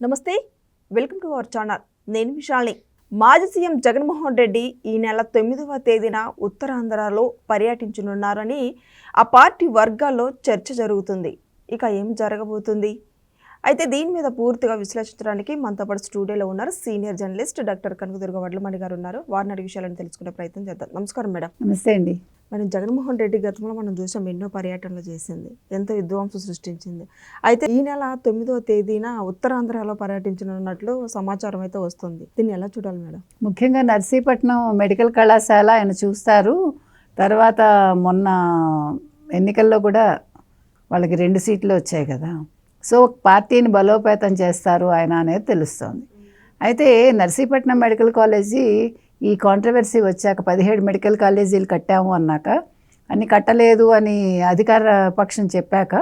నమస్తే welcome to our channel. నేను విశాల్ని. మాజీ సీఎం జగన్మోహన్ రెడ్డి ఈ నెల తొమ్మిదవ తేదీన ఉత్తరాంధ్రలో పర్యటించనున్నారని ఆ పార్టీ వర్గాల్లో చర్చ జరుగుతుంది. ఇక ఏం జరగబోతుంది? అయితే దీని మీద పూర్తిగా విశ్లేషించడానికి మనతో పాటు స్టూడియోలో ఉన్నారు senior journalist doctor Kanakadurga Vadlamani garu ఉన్నారు. వారిని అడిగే విషయాలను తెలుసుకునే ప్రయత్నం చేద్దాం. నమస్కారం మేడం. నమస్తే అండి. మనం జగన్మోహన్ రెడ్డి గతంలో మనం చూసాం ఎన్నో పర్యటనలు చేసింది ఎంతో విధ్వంసం సృష్టించింది. అయితే ఈ నెల తొమ్మిదవ తేదీన ఉత్తరాంధ్రలో పర్యటించనున్నట్లు సమాచారం అయితే వస్తుంది. దీన్ని ఎలా చూడాలి మేడం? ముఖ్యంగా నర్సీపట్నం మెడికల్ కళాశాల ఆయన చూస్తారు. తర్వాత మొన్న ఎన్నికల్లో కూడా వాళ్ళకి రెండు సీట్లు వచ్చాయి కదా. సో పార్టీని బలోపేతం చేస్తారు ఆయన అనేది తెలుస్తోంది. అయితే నర్సీపట్నం మెడికల్ కాలేజీ ఈ కాంట్రవర్సీ వచ్చాక పదిహేడు మెడికల్ కాలేజీలు కట్టాము అన్నాక అన్ని కట్టలేదు అని అధికార పక్షం చెప్పాక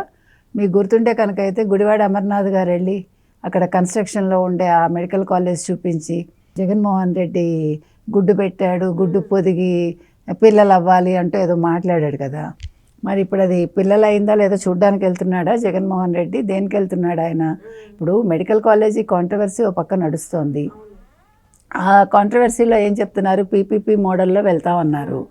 మీకు గుర్తుంటే కనుక అయితే గుడివాడ అమర్నాథ్ గారు వెళ్ళి అక్కడ కన్స్ట్రక్షన్లో ఉండే ఆ మెడికల్ కాలేజ్ చూపించి జగన్మోహన్ రెడ్డి గుడ్డు పెట్టాడు గుడ్డు పొదిగి పిల్లలు అవ్వాలి అంటూ ఏదో మాట్లాడాడు కదా. మరి ఇప్పుడు అది పిల్లలైందా అయిందా లేదా చూడ్డానికి వెళ్తున్నాడా జగన్మోహన్ రెడ్డి? దేనికి వెళ్తున్నాడు ఆయన? ఇప్పుడు మెడికల్ కాలేజీ కాంట్రవర్సీ ఒక పక్క నడుస్తోంది. ఆ కాంట్రవర్సీలో ఏం చెప్తున్నారు? పీపీపీ మోడల్లో వెళ్తామన్నారు.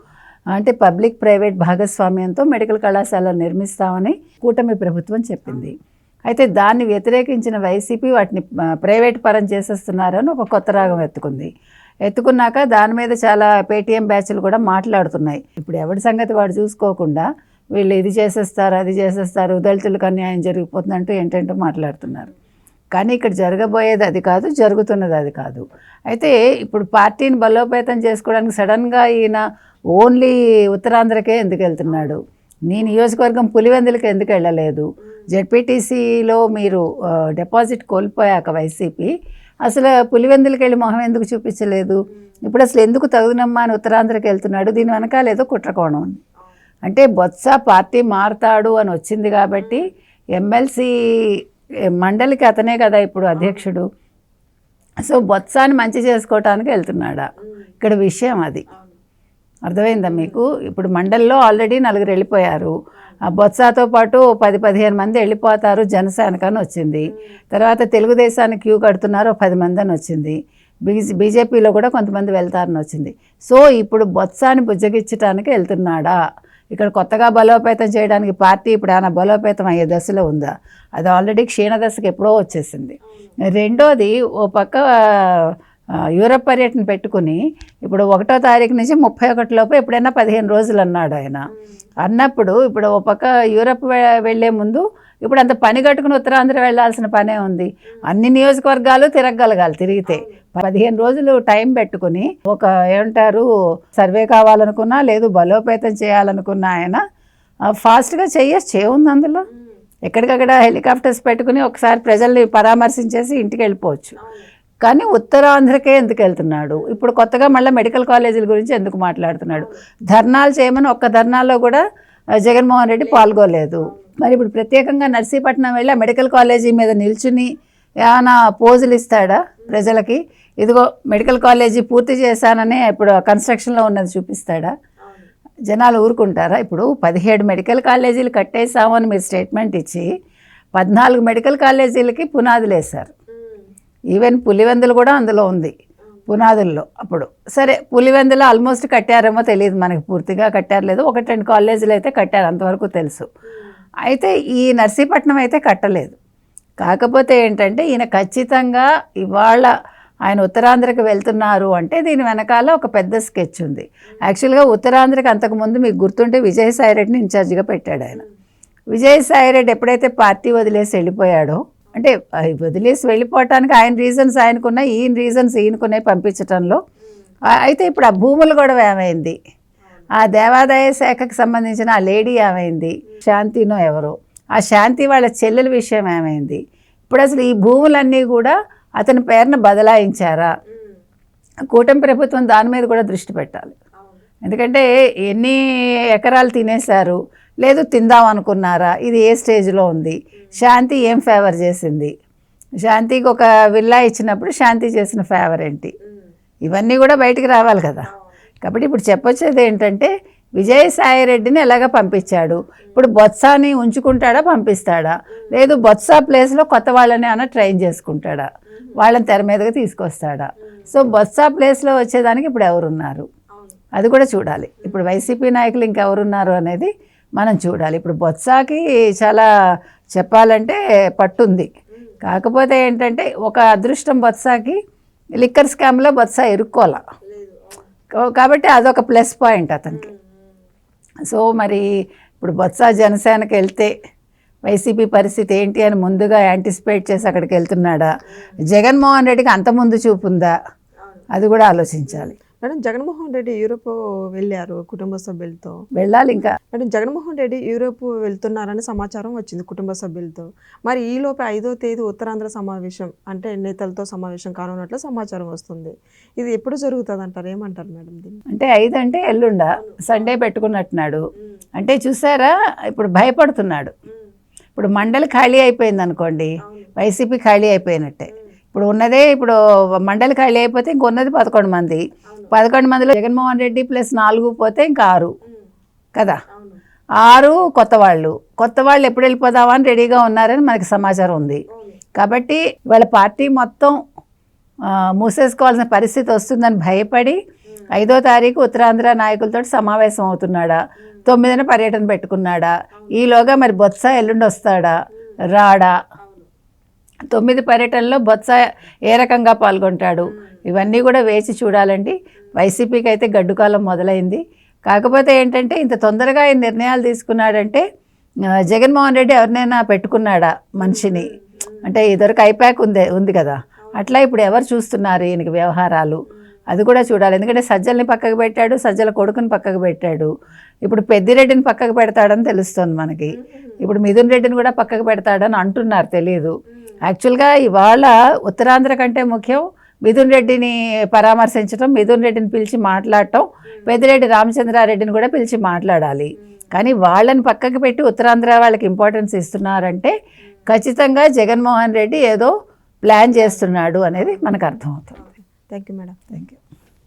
అంటే పబ్లిక్ ప్రైవేట్ భాగస్వామ్యంతో మెడికల్ కళాశాల నిర్మిస్తామని కూటమి ప్రభుత్వం చెప్పింది. అయితే దాన్ని వ్యతిరేకించిన వైసీపీ వాటిని ప్రైవేట్ పరం చేసేస్తున్నారని ఒక కొత్త రాగం ఎత్తుకుంది. ఎత్తుకున్నాక దాని మీద చాలా పేటీఎం బ్యాచ్లు కూడా మాట్లాడుతున్నాయి. ఇప్పుడు ఎవరి సంగతి వాడు చూసుకోకుండా వీళ్ళు ఇది చేసేస్తారు అది చేసేస్తారు దళితులకు అన్యాయం జరిగిపోతుందంటూ ఏంటంటూ మాట్లాడుతున్నారు. కానీ ఇక్కడ జరగబోయేది అది కాదు జరుగుతున్నది అది కాదు. అయితే ఇప్పుడు పార్టీని బలోపేతం చేసుకోవడానికి సడన్గా ఈయన ఓన్లీ ఉత్తరాంధ్రకే ఎందుకు వెళ్తున్నాడు? నీ నియోజకవర్గం పులివెందులకి ఎందుకు వెళ్ళలేదు? జెడ్పీటీసీలో మీరు డిపాజిట్ కోల్పోయాక వైసీపీ అసలు పులివెందులకి వెళ్ళి మొహం ఎందుకు చూపించలేదు? ఇప్పుడు అసలు ఎందుకు తగునమ్మా అని ఉత్తరాంధ్రకి వెళ్తున్నాడు? దీని వెనకాలేదో కుట్రకోణం ఉంది. అంటే బొత్స పార్టీ మారతాడు అని వచ్చింది కాబట్టి ఎమ్మెల్సీ మండలికి అతనే కదా ఇప్పుడు అధ్యక్షుడు. సో బొత్సాని మంచి చేసుకోవటానికి వెళ్తున్నాడా? ఇక్కడ విషయం అది. అర్థమైందా మీకు? ఇప్పుడు మండలిలో ఆల్రెడీ నలుగురు వెళ్ళిపోయారు. ఆ బొత్సాతో పాటు పది పదిహేను మంది వెళ్ళిపోతారు జనసేనకని అని వచ్చింది. తర్వాత తెలుగుదేశానికి క్యూ కడుతున్నారు పది మంది అని వచ్చింది. బీజే బీజేపీలో కూడా కొంతమంది వెళ్తారని వచ్చింది. సో ఇప్పుడు బొత్సాన్ని బుజ్జగించడానికి వెళ్తున్నాడా? ఇక్కడ కొత్తగా బలోపేతం చేయడానికి పార్టీ ఇప్పుడు ఏమైనా బలోపేతం అయ్యే దశలో ఉందా? అది ఆల్రెడీ క్షీణ దశకు ఎప్పుడో వచ్చేసింది. రెండోది ఓ పక్క యూరప్ పర్యటన పెట్టుకుని ఇప్పుడు ఒకటో తారీఖు నుంచి ముప్పై ఒకటి లోపు ఎప్పుడైనా పదిహేను రోజులు అన్నాడు ఆయన. అన్నప్పుడు ఇప్పుడు ఒక పక్క యూరప్ వెళ్ళే ముందు ఇప్పుడు అంత పని కట్టుకుని ఉత్తరాంధ్ర వెళ్ళాల్సిన పనే ఉంది. అన్ని నియోజకవర్గాలు తిరగగలగాలి తిరిగితే. పదిహేను రోజులు టైం పెట్టుకుని ఒక ఏమంటారు సర్వే కావాలనుకున్నా లేదు బలోపేతం చేయాలనుకున్నా ఆయన ఫాస్ట్గా చేయొచ్చు. ఏముంది అందులో? ఎక్కడికక్కడ హెలికాప్టర్స్ పెట్టుకుని ఒకసారి ప్రజల్ని పరామర్శించేసి ఇంటికి వెళ్ళిపోవచ్చు. కానీ ఉత్తరాంధ్రకే ఎందుకు వెళ్తున్నాడు? ఇప్పుడు కొత్తగా మళ్ళీ మెడికల్ కాలేజీల గురించి ఎందుకు మాట్లాడుతున్నాడు? ధర్నాలు చేయమని ఒక్క ధర్నాలో కూడా జగన్మోహన్ రెడ్డి పాల్గొలేదు మరి ఇప్పుడు ప్రత్యేకంగా నర్సీపట్నం వెళ్ళి ఆ మెడికల్ కాలేజీ మీద నిల్చుని ఏమైనా పోజులు ఇస్తాడా ప్రజలకి? ఇదిగో మెడికల్ కాలేజీ పూర్తి చేశాననే ఇప్పుడు కన్స్ట్రక్షన్లో ఉన్నది చూపిస్తాడా? జనాలు ఊరుకుంటారా? ఇప్పుడు పదిహేడు మెడికల్ కాలేజీలు కట్టేసామని మీరు స్టేట్మెంట్ ఇచ్చి పద్నాలుగు మెడికల్ కాలేజీలకి పునాదులు వేశారు. ఈవెన్ పులివెందులు కూడా అందులో ఉంది. పునాదుల్లో అప్పుడు. సరే పులివెందులు ఆల్మోస్ట్ కట్టారేమో తెలియదు మనకి పూర్తిగా కట్టారు లేదు. ఒకటి రెండు కాలేజీలు అయితే కట్టారు అంతవరకు తెలుసు. అయితే ఈ నర్సీపట్నం అయితే కట్టలేదు. కాకపోతే ఏంటంటే ఈయన ఖచ్చితంగా ఇవాళ ఆయన ఉత్తరాంధ్రకి వెళ్తున్నారు అంటే దీని వెనకాల ఒక పెద్ద స్కెచ్ ఉంది. యాక్చువల్గా ఉత్తరాంధ్రకి అంతకుముందు మీకు గుర్తుంటే విజయసాయిరెడ్డిని ఇన్ఛార్జిగా పెట్టాడు ఆయన. విజయసాయిరెడ్డి ఎప్పుడైతే పార్టీ వదిలేసి వెళ్ళిపోయాడో అంటే అవి వదిలేసి వెళ్ళిపోవటానికి ఆయన రీజన్స్ ఆయనకున్నాయి ఈయన రీజన్స్ ఈయనకున్నాయి పంపించటంలో. అయితే ఇప్పుడు ఆ భూములు కూడా ఏమైంది? ఆ దేవాదాయ శాఖకు సంబంధించిన ఆ లేడీ ఏమైంది? శాంతినో ఎవరో. ఆ శాంతి వాళ్ళ చెల్లెల విషయం ఏమైంది? ఇప్పుడు అసలు ఈ భూములన్నీ కూడా అతని పేరును బదలాయించారా? కూటమి ప్రభుత్వం దాని మీద కూడా దృష్టి పెట్టాలి. ఎందుకంటే ఎన్ని ఎకరాలు తినేశారు? లేదు తిందాం అనుకున్నారా? ఇది ఏ స్టేజ్లో ఉంది? శాంతి ఏం ఫేవర్ చేసింది? శాంతికి ఒక విల్లా ఇచ్చినప్పుడు శాంతి చేసిన ఫేవర్ ఏంటి? ఇవన్నీ కూడా బయటికి రావాలి కదా. కాబట్టి ఇప్పుడు చెప్పొచ్చేది ఏంటంటే విజయసాయి రెడ్డిని ఎలాగ పంపించాడు? ఇప్పుడు బొత్సాని ఉంచుకుంటాడా పంపిస్తాడా? లేదు బొత్సా ప్లేస్లో కొత్త వాళ్ళని అన్న ట్రైన్ చేసుకుంటాడా? వాళ్ళని తెర మీదకి తీసుకొస్తాడా? సో బొత్సా ప్లేస్లో వచ్చేదానికి ఇప్పుడు ఎవరున్నారు? అది కూడా చూడాలి. ఇప్పుడు వైసీపీ నాయకులు ఇంకెవరున్నారు అనేది మనం చూడాలి. ఇప్పుడు బొత్సాకి చాలా చెప్పాలంటే పట్టుంది. కాకపోతే ఏంటంటే ఒక అదృష్టం బొత్సాకి లిక్కర్ స్కామ్లో బొత్స ఇరుక్కోలా కాబట్టి అదొక ప్లస్ పాయింట్ అతనికి. సో మరి ఇప్పుడు బొత్స జనసేనకి వెళ్తే వైసీపీ పరిస్థితి ఏంటి అని ముందుగా యాంటిసిపేట్ చేసి అక్కడికి వెళ్తున్నాడా? జగన్మోహన్ రెడ్డికి అంత ముందు చూపు ఉందా అది కూడా ఆలోచించాలి. మేడం జగన్మోహన్ రెడ్డి యూరోప్ వెళ్ళారు కుటుంబ సభ్యులతో. వెళ్ళాలి ఇంకా. మేడం జగన్మోహన్ రెడ్డి యూరోప్ వెళ్తున్నారని సమాచారం వచ్చింది కుటుంబ సభ్యులతో. మరి ఈ లోపే ఐదో తేదీ ఉత్తరాంధ్ర సమావేశం అంటే నేతలతో సమావేశం కానున్నట్లు సమాచారం వస్తుంది. ఇది ఎప్పుడు జరుగుతుంది అంటారు ఏమంటారు మేడం దీన్ని? అంటే ఐదు అంటే ఎల్లుండ. సండే పెట్టుకున్నట్టున్నాడు. అంటే చూసారా? ఇప్పుడు భయపడుతున్నాడు. ఇప్పుడు మండలి ఖాళీ అయిపోయింది అనుకోండి వైసీపీ ఖాళీ అయిపోయినట్టే. ఇప్పుడు ఉన్నదే ఇప్పుడు మండలి ఖాళీ అయిపోతే ఇంకొన్నది పదకొండు మంది. పదకొండు మందిలో జగన్మోహన్ రెడ్డి ప్లస్ నాలుగు పోతే ఇంకా ఆరు. కదా? ఆరు కొత్త వాళ్ళు. కొత్త వాళ్ళు ఎప్పుడు వెళ్ళిపోదామా అని రెడీగా ఉన్నారని మనకి సమాచారం ఉంది. కాబట్టి వాళ్ళ పార్టీ మొత్తం మూసేసుకోవాల్సిన పరిస్థితి వస్తుందని భయపడి ఐదో తారీఖు ఉత్తరాంధ్ర నాయకులతో సమావేశం అవుతున్నాడా? తొమ్మిదిన పర్యటన పెట్టుకున్నాడా? ఈలోగా మరి బొత్స ఎల్లుండి వస్తాడా? రాడా? తొమ్మిది పర్యటనలో బొత్స ఏ రకంగా పాల్గొంటాడు? ఇవన్నీ కూడా వేచి చూడాలండి. వైసీపీకి అయితే గడ్డుకాలం మొదలైంది. కాకపోతే ఏంటంటే ఇంత తొందరగా ఈ నిర్ణయాలు తీసుకున్నాడంటే జగన్మోహన్ రెడ్డి ఎవరినైనా పెట్టుకున్నాడా మనిషిని? అంటే ఇదివరకు ఐపాక్ ఉంది ఉంది కదా. అట్లా ఇప్పుడు ఎవరు చూస్తున్నారు ఈయనకి వ్యవహారాలు? అది కూడా చూడాలి. ఎందుకంటే సజ్జల్ని పక్కకు పెట్టాడు సజ్జల కొడుకుని పక్కకు పెట్టాడు. ఇప్పుడు పెద్దిరెడ్డిని పక్కకు పెడతాడని తెలుస్తుంది మనకి. ఇప్పుడు మిథున్ రెడ్డిని కూడా పక్కకు పెడతాడని అంటున్నారు తెలియదు యాక్చువల్గా ఇవాళ ఉత్తరాంధ్ర కంటే ముఖ్యం మిథున్ రెడ్డిని పరామర్శించడం మిథున్ రెడ్డిని పిలిచి మాట్లాడటం పెద్దిరెడ్డి రామచంద్రారెడ్డిని కూడా పిలిచి మాట్లాడాలి. కానీ వాళ్ళని పక్కకు పెట్టి ఉత్తరాంధ్ర వాళ్ళకి ఇంపార్టెన్స్ ఇస్తున్నారంటే ఖచ్చితంగా జగన్మోహన్ రెడ్డి ఏదో ప్లాన్ చేస్తున్నాడు అనేది మనకు అర్థమవుతుంది. Thank you madam thank you